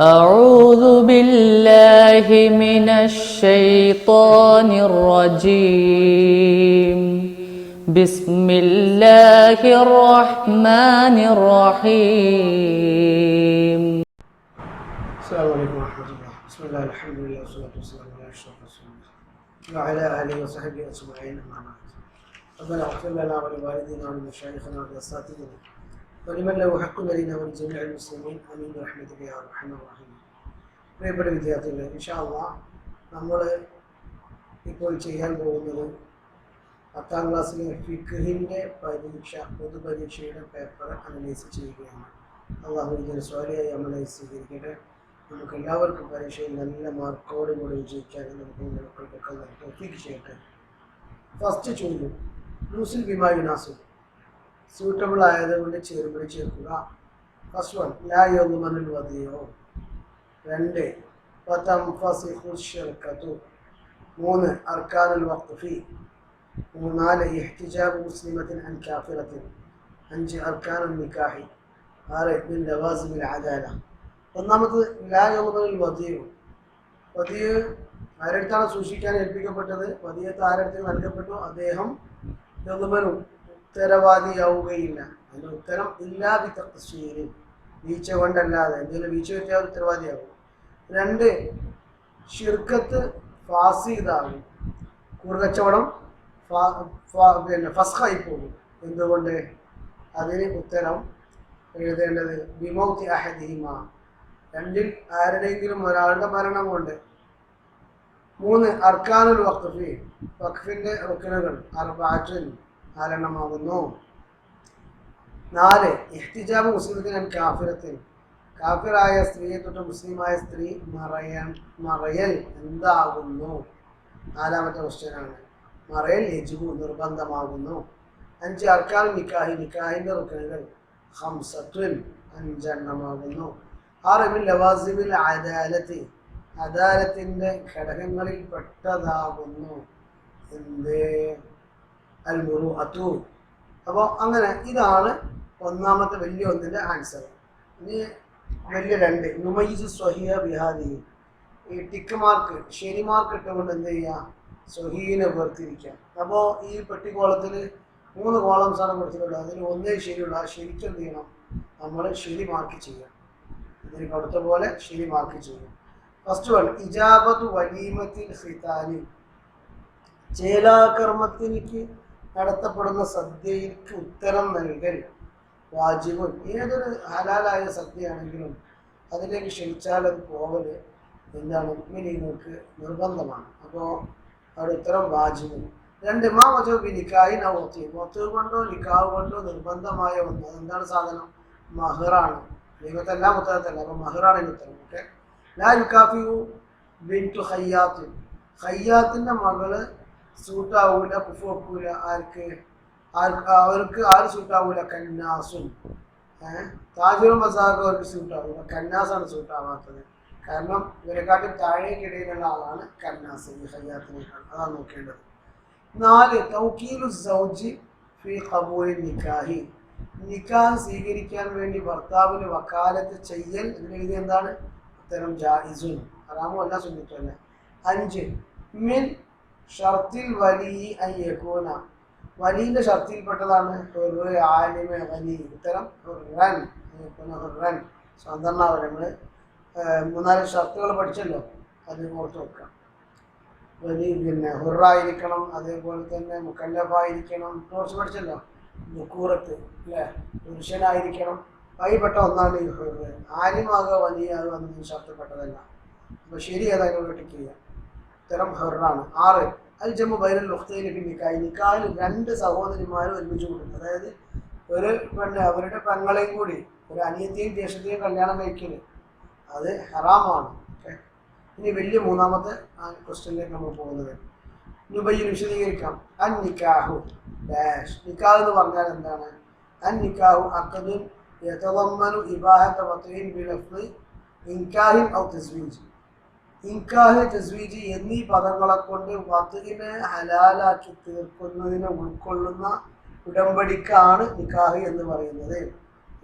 أعوذ بالله من الشيطان الرجيم. بسم الله الرحمن الرحيم. السلام عليكم ورحمة الله. بسم الله الحمد لله والصلاة والسلام على أشرف رسول الله وعلى آله وصحبه أجمعين. أما بعد. ربنا اغفر لنا ولوالدينا ولمشايخنا ولأساتذتنا. ولمن له حق علينا ولجميع المسلمين آمين برحمتك يا أرحم الراحمين പ്രിയപ്പെട്ട വിദ്യാർത്ഥികളെ ഇൻഷാല്ല നമ്മൾ ഇപ്പോൾ ചെയ്യാൻ പോകുന്നത് പത്താം ക്ലാസ്സിലെ ഫിഖിൻ്റെ പരീക്ഷ പൊതുപരീക്ഷയുടെ പേപ്പർ അനലൈസ് ചെയ്യുകയാണ് അള്ളാഹു ഇതിന് സ്വാലിയായി അമലായി സ്വീകരിക്കട്ടെ നമുക്ക് എല്ലാവർക്കും പരീക്ഷയിൽ നല്ല മാർക്കോട് കൂടി വിജയിക്കാൻ നമുക്ക് മക്കൾക്കൊക്കെ തോഫീക്ക് ചെയ്യട്ടെ ഫസ്റ്റ് ചോദ്യം ലൂസിൽ ബിമാ യുനാസിൽ സ്യൂട്ടബിൾ ആയതുകൊണ്ട് ചേർമ്പടി ചേർക്കുക. ഫസ്റ്റ് വൺ ലാ യോഗമനിൽ വധിയോ. രണ്ട് ഷിർക്കത്തു മൂന്ന് അർക്കാനുൽ വഖഫി. നാല് ഇഹ്തിജാബ് മുസ്ലിമത്തിൻ അൻ കാഫിറത്തിൻ. അഞ്ച് അർക്കാനുൽ നിക്കാഹി. ആറ് ബിൻ അദാല. ഒന്നാമത് ലാ യോഗമനിൽ വധിയോ. വധിയ് ആരടുത്താണ് സൂക്ഷിക്കാൻ ഏൽപ്പിക്കപ്പെട്ടത്? വധിയത്ത് ആരടുത്ത് നൽകപ്പെട്ടു? അദ്ദേഹം യോഗുമനും ഉത്തരവാദിയാവുകയില്ല. അതിന് ഉത്തരം ഇല്ലാ തസ്വീരിൽ വീഴ്ച കൊണ്ടല്ലാതെ എന്തെങ്കിലും വീഴ്ച പറ്റിയാൽ ഉത്തരവാദിയാവും. രണ്ട് ഷിർക്കത്ത് ഫാസീദാകും കുറുകച്ചവടം പിന്നെ ഫസ്ഖായി പോകും. എന്തുകൊണ്ട്? അതിന് ഉത്തരം എഴുതേണ്ടത് വിമൗത്തി അഹദീമ രണ്ടിൽ ആരുടെയെങ്കിലും ഒരാളുടെ മരണം കൊണ്ട് മൂന്ന് അർക്കാനുൽ വഖഫി വഖഫിന്റെ റുക്കനുകൾ അർബാറ്റുൻ നാലെണ്ണമാകുന്നു നാല് ഇഹ്തിജാബ് മുസ്ലിമത്തിന് കാഫിറത്തിന് കാഫിറായ സ്ത്രീയെ തൊട്ട് മുസ്ലിമായ സ്ത്രീ മറയൻ മറയൽ എന്താകുന്നു? നാലാമത്തെ ക്വസ്റ്റ്യനാണ് മറയൽ യജുബു നിർബന്ധമാകുന്നു. അഞ്ച് അർക്കാൻ നിക്കാഹി നിക്കാഹിന്റെ റുക്കനുകൾ ഹംസത്വൻ അഞ്ചെണ്ണമാകുന്നു. ആറ് മിൻ ലവാസിമിൽ അദാലത്തി അദാലത്തിന്റെ ഘടകങ്ങളിൽ പെട്ടതാകുന്നു. എന്ത്? അൽ മുറു അതു. അപ്പോൾ അങ്ങനെ ഇതാണ് ഒന്നാമത്തെ വലിയ ഒന്നിന്റെ ആൻസർ ഇനി വലിയ രണ്ട്. നുമൈസ് സ്വഹിയ ബിഹാദി. ഈ ടിക്ക് മാർക്ക് ശരി മാർക്ക് ഇട്ടുകൊണ്ട് എന്ത് ചെയ്യുക? സ്വഹീനെ വേർതിരിക്കാം അപ്പോൾ ഈ പെട്ടിക്കോളത്തിൽ മൂന്ന് കോളംസ് ആണ് കൊടുത്തിട്ടുള്ളത്. അതിൽ ഒന്നേ ശരിയുള്ളൂ. ആ ശരിക്കും എന്ത് ചെയ്യണം? നമ്മൾ ശരി മാർക്ക് ചെയ്യണം ഇതിന് കൊടുത്ത പോലെ ശരി മാർക്ക് ചെയ്യും ഫസ്റ്റ് വൺ ഇജാബത്ത് വലീമത്തിൽ ഹിതാനി ചേലാകർമ്മത്തിനിക്ക് നടത്തപ്പെടുന്ന സദ്യയ്ക്ക് ഉത്തരം നൽകൽ വാജിബും ഏതൊരു ഹലാലായ സദ്യയാണെങ്കിലും അതിലേക്ക് ക്ഷണിച്ചാൽ അത് പോകൽ എന്താണ് മിനിങ്ങൾക്ക് നിർബന്ധമാണ്. അപ്പോൾ അവിടെ ഉത്തരം വാജിബും രണ്ട് മാ വജബി നിക്കായി നവത്തി മൊത്ത് കൊണ്ടോ നിക്കാവ് കൊണ്ടോ നിർബന്ധമായ ഒന്ന്. അതെന്താണ് സാധനം? മഹറാണ്. ദൈവത്തെല്ലാം ഉത്തരത്തല്ല. അപ്പോൾ മഹറാണ് ഇതിന് ഉത്തരം. ഓക്കെ? ലാ യുക്കാഫിയു ടു ഹയ്യാത്ത്. ഹയ്യാത്തിന്റെ മകൾ സൂട്ടാവൂല കുഫ് വെക്കൂല ആർക്ക് അവർക്ക് ആര് സൂട്ടാവൂല? കന്നാസും. ഏഹ് താജുൽ മസാഖ് അവർക്ക് സൂട്ടാവൂല. കന്നാസാണ് സൂട്ടാവാത്തത്. കാരണം ഇവരെക്കാട്ടും താഴേക്കിടയിലുള്ള ആളാണ് കന്നാസ് അതാണ് നോക്കേണ്ടത്. നാല് തൗക്കീലു സൗജി ഫി കബൂലി നിക്കാഹി. നിക്കാഹ് സ്വീകരിക്കാൻ വേണ്ടി ഭർത്താവിന് വക്കാലത്ത് ചെയ്യൽ ഇതിന് രീതി എന്താണ്? ഉത്തരം ജായിസുൻ ഹറാമോ അല്ല സുന്നിട്ടല്ല അഞ്ച് മിൻ ഷർത്തിൽ വലി അയ്യക്കൂന വലിയുടെ ഷർത്തിൽപ്പെട്ടതാണ് ഒരു ഹുറൻ സ്വന്തം നമ്മൾ മൂന്നാൽ ഷർത്തുകൾ പഠിച്ചല്ലോ അത് ഓർത്ത് വെക്കാം വലി പിന്നെ ഹുറായിരിക്കണം അതേപോലെ തന്നെ മുക്കല്ലഫായിരിക്കണം കുറച്ച് പഠിച്ചല്ലോ മുക്കൂറത്ത് അല്ലേ? പുരുഷനായിരിക്കണം. അതിൽപ്പെട്ട ഒന്നാണ് ഈ ഹുറ് ആലിമാകുക വലിയാകുക എന്നൊന്നും ഷർത്തിൽപ്പെട്ടതല്ല. അപ്പോൾ ശരി ഏതായാലും ടിക്ക് ചെയ്യാം. ഉത്തരം ഹെറാണ് ആറ് അൽ ജമ്മു ബൈനൽ ലുഖ്തയിലേക്ക് നിക്കായി നിക്കായിൽ രണ്ട് സഹോദരിമാരും ഒരുമിച്ച് കൂടുന്നു. അതായത് ഒരു പെണ്ണ് അവരുടെ പെങ്ങളെയും കൂടി ഒരു അനിയത്തെയും ജ്യേഷ്ഠത്തെയും കല്യാണം കഴിക്കൽ. അത് ഹറാമാണ്. ഓക്കെ? ഇനി വലിയ മൂന്നാമത്തെ ക്വസ്റ്റ്യനിലേക്ക് നമ്മൾ പോകുന്നത്. നുബയ്യൻ വിശദീകരിക്കാം. അൻ നിക്കാഹു ഡാഷ്. നിക്കാഹ് എന്ന് പറഞ്ഞാൽ എന്താണ്? അൻ നിക്കാഹു അക്കദുൻ യതവമ്മനു ഇബാഹത്ത വത്രീൻ ബിലഫ്ള് നിക്കാഹിൻ ഔ തസ്വീജ്. ഇൻകാഹ് തസ്വീജി എന്നീ പദങ്ങളെ കൊണ്ട് വധുവിനെ ഹലാലാക്കി തീർക്കുന്നതിനെ ഉൾക്കൊള്ളുന്ന ഉടമ്പടിക്കാണ് നിക്കാഹ് എന്ന് പറയുന്നത്.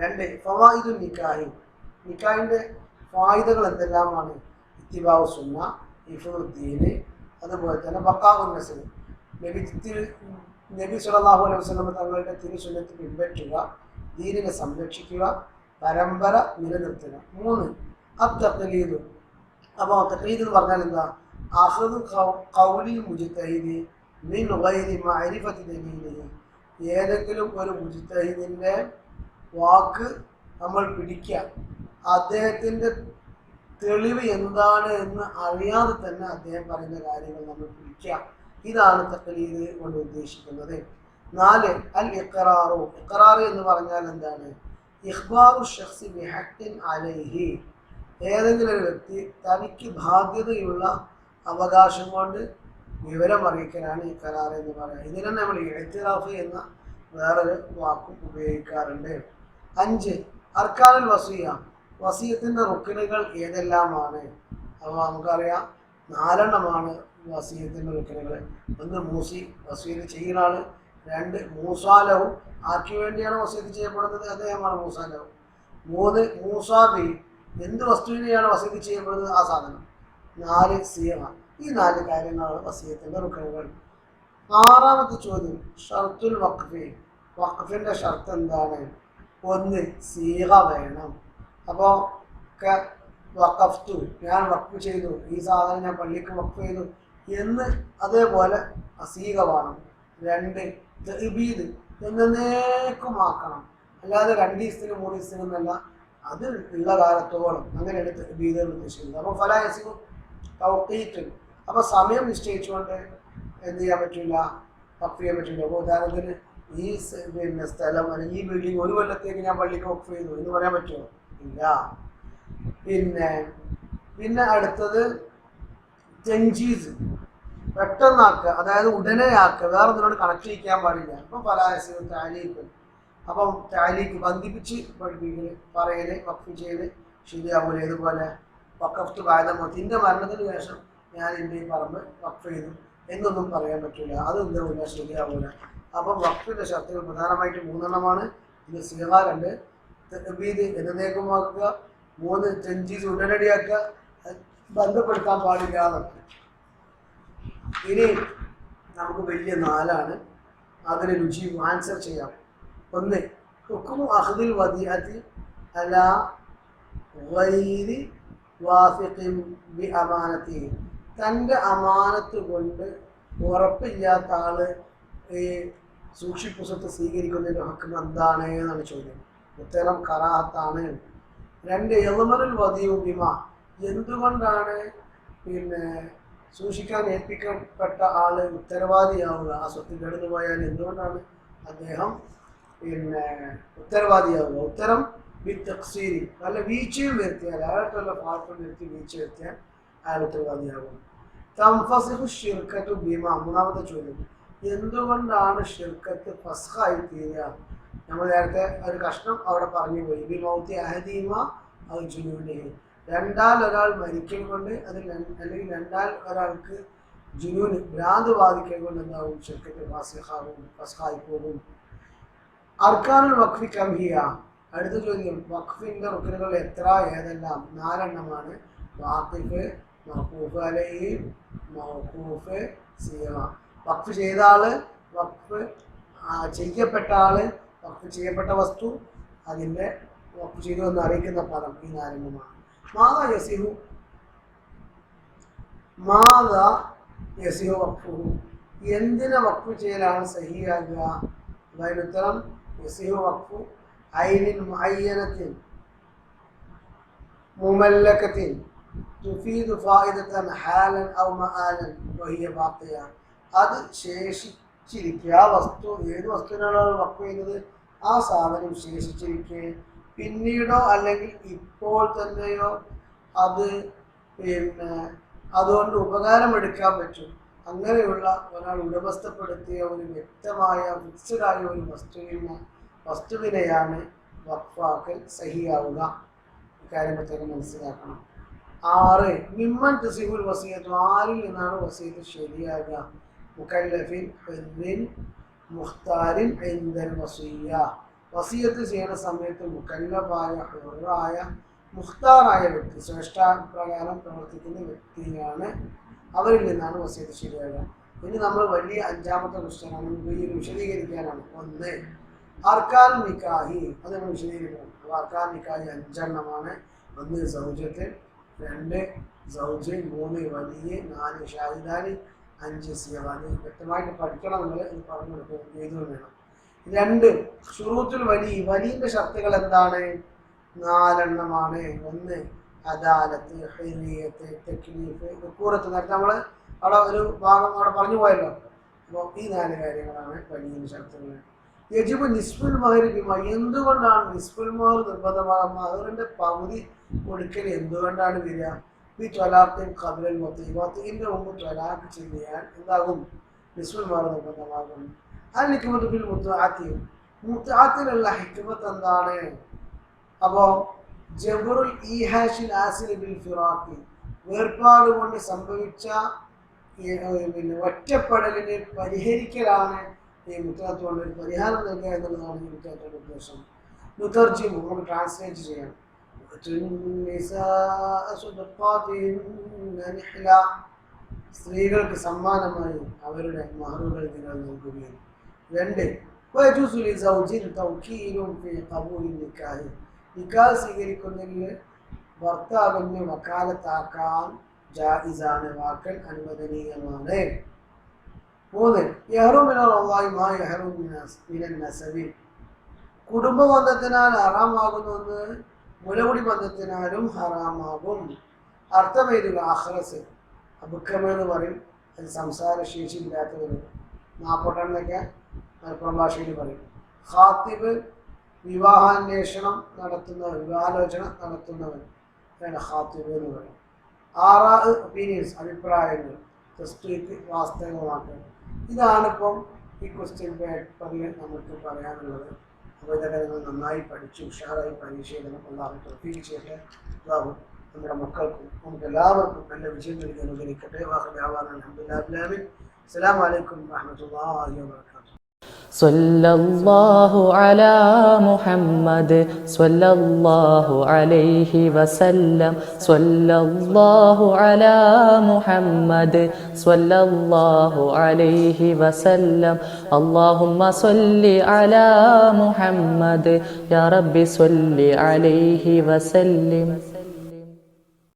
രണ്ട് ഫവായിദു നിക്കാഹി. നിക്കാഹിന്റെ ഫായിദകൾ എന്തെല്ലാമാണ്? ഇത്തിബാവ് സുന്ന ഇഫുദ്ദീന് അതുപോലെ തന്നെ ബക്കാവു നസൽ. നബി നബി സല്ലല്ലാഹു അലൈഹി വസല്ലം തങ്ങളുടെ തിരുസുന്നത്ത് പിൻപറ്റുക ദീനിനെ സംരക്ഷിക്കുക പരമ്പര നിലനിർത്തുക. മൂന്ന് അബ് തഖലീദ് അപ്പോൾ തഖലീദ് എന്ന് പറഞ്ഞാൽ എന്താ? അഹദു ഖൗലി മുജ്തഹിദി മിൻ ഗൈരി മഅരിഫത്തി ദലീലിഹി ഏതെങ്കിലും ഒരു മുജ്തഹിദിന്റെ വാക്ക് നമ്മൾ പിടിക്കുക. അദ്ദേഹത്തിന്റെ തെളിവ് എന്താണ് എന്ന് അറിയാതെ തന്നെ അദ്ദേഹം പറയുന്ന കാര്യങ്ങൾ നമ്മൾ പിടിക്കുക. ഇതാണ് തക്ലീദ് കൊണ്ട് ഉദ്ദേശിക്കുന്നത്. നാല് അൽ ഇഖറാറു. ഇഖറാർ എന്ന് പറഞ്ഞാൽ എന്താണ്? ഇഖ്ബാറു ഷഖ്സി ബിഹഖിൻ അലൈഹി. ഏതെങ്കിലും ഒരു വ്യക്തി തനിക്ക് ബാധ്യതയുള്ള അവകാശം കൊണ്ട് വിവരം അറിയിക്കലാണ് ഈ കരാർ എന്ന് പറയുന്നത് ഇതിനെ നമ്മൾ എഴുത്തിറാഫ് എന്ന വേറൊരു വാക്കും ഉപയോഗിക്കാറുണ്ട്. അഞ്ച് അർക്കാനുൽ വസീയ വസീയത്തിന്റെ റുക്കിനുകൾ ഏതെല്ലാമാണ്? അപ്പോൾ നമുക്കറിയാം നാലെണ്ണമാണ് വസീയത്തിന്റെ റുക്കിനുകൾ ഒന്ന് മൂസി വസീയത്ത് ചെയ്യുന്ന ആൾ രണ്ട് മൂസാലവും ആർക്ക് വേണ്ടിയാണ് വസീയത്ത് ചെയ്യപ്പെടുന്നത്? അദ്ദേഹമാണ് മൂസാലവും മൂന്ന് മൂസാബി എന്ത് വസ്തുവിനെയാണ് വസീത് ചെയ്യപ്പെടുന്നത്? ആ സാധനം. നാല് സീറ. ഈ നാല് കാര്യങ്ങളാണ് വസീയത്തിന്റെ റുക്കിനുകൾ. ആറാമത്തെ ചോദ്യം ഷർത്തുൽ വഖഫി. വഖഫിന്റെ ഷർത്ത് എന്താണ്? ഒന്ന് സീഹ വേണം. അപ്പോൾ വഖഫ്തു. ഞാൻ വഖഫ് ചെയ്തു. ഈ സാധനം ഞാൻ പള്ളിക്ക് വഖഫ് ചെയ്തു. എന്ന് അതേപോലെ അസീഹ വേണം. രണ്ട് ദീദ് എന്നേക്കുമാക്കണം അല്ലാതെ രണ്ട് ദിവസത്തിന് മൂന്ന് ദിവസത്തിന് എന്നല്ല അത് ഉള്ള കാലത്തോളം അങ്ങനെയാണ് എടുത്ത് എന്ന് ഉദ്ദേശിക്കുന്നത്. അപ്പോൾ ഫലായസിനും തൗക്കീറ്റ് അപ്പോൾ സമയം നിശ്ചയിച്ചുകൊണ്ട് എന്ത് ചെയ്യാൻ പറ്റില്ല? വഖഫ് ചെയ്യാൻ പറ്റില്ല. അപ്പോൾ ഉദാഹരണത്തിന് ഈ പിന്നെ സ്ഥലം അല്ലെങ്കിൽ ഈ ബിൽഡിംഗ് ഒരു കൊല്ലത്തേക്ക് ഞാൻ പള്ളിക്ക് വഖഫ് ചെയ്തു എന്ന് പറയാൻ പറ്റുമോ? ഇല്ല. പിന്നെ പിന്നെ അടുത്തത് ജഞ്ചീസ് പെട്ടെന്നാക്കുക അതായത് ഉടനെ ആക്കുക. വേറെ ഒന്നിനോട് കണക്ട് ചെയ്യിക്കാൻ പാടില്ല. അപ്പം പലായസ് താലീക്ക് അപ്പം താലീക്ക് ബന്ധിപ്പിച്ച് പഠിപ്പിക്കൽ പറയൽ വഖഫ് ചെയ്യൽ ശരിയാവൂല ഇതുപോലെ വക്കഫ്റ്റ് ബാധമത്ത് എന്റെ മരണത്തിന് ശേഷം ഞാൻ എന്റെ പറമ്പ് വഖഫ് ചെയ്തു. എന്നൊന്നും പറയാൻ പറ്റില്ല അതൊന്നും ശരിയാവൂല അപ്പം വഖഫിന്റെ ഷർത്തുകൾ പ്രധാനമായിട്ട് മൂന്നെണ്ണമാണ്. ഇത് സിഹാറുണ്ട് തബീദ് എന്നേക്കുമാക്കുക മൂന്ന് ചെഞ്ചീസ് ഉടനടിയാക്കുക അത് ബന്ധപ്പെടുത്താൻ പാടില്ല എന്നൊക്കെ. ഇനി നമുക്ക് വലിയ നാലാണ്. അതിന് രുചി ആൻസർ ചെയ്യാം. ഒന്ന് ഹുക്കുമു അഹ്ദുൽ വദിയത്തി അല ഗൈരി വാസിഖിൻ ബി അമാനത്തി. തന്റെ അമാനത്ത് കൊണ്ട് ഉറപ്പില്ലാത്ത ആൾ ഈ സൂക്ഷിപ്പ് സ്വത്ത് സ്വീകരിക്കുന്നതിന്റെ ഹക്കം എന്താണ് എന്നാണ് ചോദ്യം. ഉത്തരം കറാഹത്താണ്. രണ്ട് എളുമറിൽ വധിയും ബിമ. എന്തുകൊണ്ടാണ് പിന്നെ സൂക്ഷിക്കാൻ ഏൽപ്പിക്കപ്പെട്ട ആൾ ഉത്തരവാദിയാവുക? ആ സ്വത്ത് കടന്നു പോയാൽ എന്തുകൊണ്ടാണ്? അദ്ദേഹം പിന്നെ ഉത്തരവാദിയാവുക. ഉത്തരം ബി തക്സീരി നല്ല വീഴ്ചയും വരുത്തിയാൽ അയാൾക്കുള്ള പാർട്ടി വരുത്തി വീഴ്ച വരുത്തിയാൽ അയാൾ ഉത്തരവാദിയാകും. തംഫസിഹു ഷിർക്കത്തു ഭീമ മൂന്നാമത്തെ ചോദ്യം. എന്തുകൊണ്ടാണ് ഷിർക്കത്ത് ഫസ്ഹായി തീരുക? നമ്മൾ നേരത്തെ ഒരു കഷ്ണം അവിടെ പറഞ്ഞു പോയി. ബി മൗത്തി അഹദീമ അത് ജുനൂനെ. രണ്ടാൽ ഒരാൾ മരിക്കൽ കൊണ്ട് അതിൽ അല്ലെങ്കിൽ രണ്ടാൽ ഒരാൾക്ക് ജുനൂന് ഭ്രാന്ത് ബാധിക്കൽ കൊണ്ട് എന്താവും? ഷിർക്കത്ത് ഫാസിഹാവും ഫസ്ഹായി പോകും. അർക്കാനുൽ വഖഫി കംഹിയ അടുത്ത ചോദ്യം വഖഫിന്റെ റുക്കനുകൾ എത്ര? ഏതെല്ലാം? നാലെണ്ണമാണ്. വാഖിഫ് മഹൂഫ് അലൈഹി മഹൂഫ് സീറ. വഖ്ഫ് ചെയ്ത ആൾ വഖ്ഫ് ചെയ്യപ്പെട്ട ആൾ വഖ്ഫ് ചെയ്യപ്പെട്ട വസ്തു അതിന്റെ വഖ്ഫ് ചെയ്തു എന്ന് അറിയിക്കുന്ന പദം ഈ നാലെണ്ണമാണ്. മാതാ യസിഹു മാതാ യസിഹു വഖഫുഹു. എന്തിനെ വഖ്ഫ് ചെയ്യലാണ് സഹിയാകുക അതായത് ഉത്തരം وقف عين معينة. مملكة تفيد തുഫീദു حالا ഔ മആലൻ വഹിയ ബാക്കിയ അത് ശേഷിച്ചിരിക്കുക. ആ വസ്തു ഏത് വസ്തുവിനാണോ വക്ക് ചെയ്യുന്നത്? ആ സാധനം ശേഷിച്ചിരിക്കെ പിന്നീടോ അല്ലെങ്കിൽ ഇപ്പോൾ തന്നെയോ അത് പിന്നെ അതുകൊണ്ട് ഉപകാരമെടുക്കാൻ പറ്റും. അങ്ങനെയുള്ള ഒരാൾ ഉടമസ്ഥപ്പെടുത്തിയ ഒരു വ്യക്തമായ ഫിക്സഡായ ഒരു വസ്തുവിനെ വസ്തുവിനെയാണ് വഖഫാക്കൽ സഹിയാവുക. ഇക്കാര്യം പ്രത്യേകം മനസ്സിലാക്കണം. ആറ് മിമ്മൻ തുസിഹുൽ വസീയത്ത് ആരിൽ നിന്നാണ് വസീയത്ത് ശരിയാകുക മുക്കല്ലഫിൻ മുഖ്താരിൻ ഇന്ദൽ വസീയ. വസീയത്ത് ചെയ്യുന്ന സമയത്ത് മുക്കല്ലഫായ ഹുറായ മുഖ്താറായ വ്യക്തി ശ്രേഷ്ഠാപ്രകാരം പ്രവർത്തിക്കുന്ന വ്യക്തിയാണ് അവരിൽ നിന്നാണ് വസീത്ത് ശരിയാകുക ഇനി നമ്മൾ വലിയ അഞ്ചാമത്തെ ക്വസ്റ്റ്യനാണ് ഈ വിശദീകരിക്കാനാണ്. ഒന്ന് അർക്കാൻ നിക്കാഹി അത് നമ്മൾ വിശദീകരിക്കണം? അപ്പോൾ അർക്കാൻ നിക്കാഹി അഞ്ചെണ്ണമാണ്. ഒന്ന് സൗജത്ത് രണ്ട് സൗജ് മൂന്ന് വലിയ നാല് ഷാഹിദാനി അഞ്ച് സിയവാനി വ്യക്തമായിട്ട് പഠിക്കണം നിങ്ങൾ. ഇത് പറഞ്ഞു കൊടുക്കും വേണം രണ്ട് ഷുറൂത്തുൽ വലി. വലിയുടെ ഷർത്തുകൾ എന്താണ്? നാലെണ്ണമാണ്. ഒന്ന് അദാലത്ത് ഹൈറിയത്ത് തെക്ലീഫ് കൂറത്ത് നേരത്തെ നമ്മൾ അവിടെ ഒരു ഭാഗം അവിടെ പറഞ്ഞു പോയല്ലോ. അപ്പോൾ ഈ നാല് കാര്യങ്ങളാണ് വലിയ ഷർത്തുകൾ. യജിബ് നിസ്ഫുൽ എന്തുകൊണ്ടാണ് നിസ്ഫുൽ മഹർ നിർബന്ധമാകുക പകുതി കൊടുക്കൽ എന്തുകൊണ്ടാണ് വരിക? ഈ ത്വലാത്തിൻ കബിലൽ മൊത്തം മൊത്തത്തിന്റെ മുമ്പ് ത്വലാക്ക് ചെയ്യാൻ എന്താകും? നിസ്ഫുൽ മഹർ നിർബന്ധമാകും. ആ ഹിക്മത്ത് ബിൽ മുത്താത്തി. മുത്താത്തിലുള്ള ഹിക്കുമത്ത് എന്താണ്? അപ്പോൾ ജബറുൽ ഹാഷിൽ ആസിൽ ബിൽ ഫിറാഖി വേർപാട് കൊണ്ട് സംഭവിച്ച ഈ, പിന്നെ ഒറ്റപ്പെടലിനെ പരിഹരിക്കലാണ് ഈ മുത്തഹത്ത് ഒരു പരിഹാരം നൽകുക എന്നുള്ളതാണ് ഈ മുത്തഹത്തിന്റെ ഉദ്ദേശം. മുത്തർജി മുഖം ട്രാൻസ്ലേറ്റ് ചെയ്യണം. സ്ത്രീകൾക്ക് സമ്മാനമായി അവരുടെ മഹറുകൾ നിങ്ങൾ നൽകുകയും രണ്ട് നിക്കാഹ്. നിക്കാഹ് വക്കാലത്താക്കാൻ ജാതിസാണ് വാക്കൽ അനുവദനീയമാണ്. മൂന്ന് യഹ്റുമിനായി മാ യഹ്റു മിനൻ നസബി കുടുംബ ബന്ധത്തിനാൽ ഹറാമാകുന്നത് മുലകുടി ബന്ധത്തിനാലും ഹറാമാകും. അർത്ഥം എഴുതുക അഹ്റസ് അബുക്കമെന്ന് പറയും. അത് സംസാര ശേഷി ഇല്ലാത്തവർ നാപ്പോട്ടെന്നൊക്കെ മലപ്പുറം ഭാഷയിൽ പറയും. ഖാത്തിബ് വിവാഹാന്വേഷണം നടത്തുന്നവർ വിവാഹാലോചന നടത്തുന്നവർ ഖാത്തിബ് എന്ന് പറയും. ആറാ ഒപ്പീനിയൻസ് അഭിപ്രായങ്ങൾ വാസ്തവമാക്കൽ. ഇതാണിപ്പം ഈ ക്വസ്റ്റ്യൻ പേപ്പറിൽ നമുക്ക് പറയാനുള്ളത്. അപ്പോൾ നന്നായി പഠിച്ചു ഉഷാറായി പരീക്ഷ എഴുതണം അള്ളാഹു തൊഫീക്ക് ചെയ്യട്ടെ അള്ളാഹു നമ്മുടെ മക്കൾക്കും നമുക്ക് എല്ലാവർക്കും നല്ല വിജയം നൽകി അനുഗ്രഹിക്കട്ടെ വാഹന വ്യാപാരം അസ്സാം അസ്സലാമലൈക്കും വാഹമത്തല്ലാഹി വാബർക്കാത്തു സൊല്ലാഹു അലാ മുഹമ്മദ് സൊല്ലാഹു അലൈഹി വസല്ലം. സൊല്ലാഹു അലാ മുഹമ്മദ് സൊല്ലാഹു അലൈഹി വസല്ലം. അല്ലാഹുമ്മ സൊല്ലി അലാ മുഹമ്മദ്. യാ റബ്ബി സൊല്ലി അലൈഹി വസല്ലം.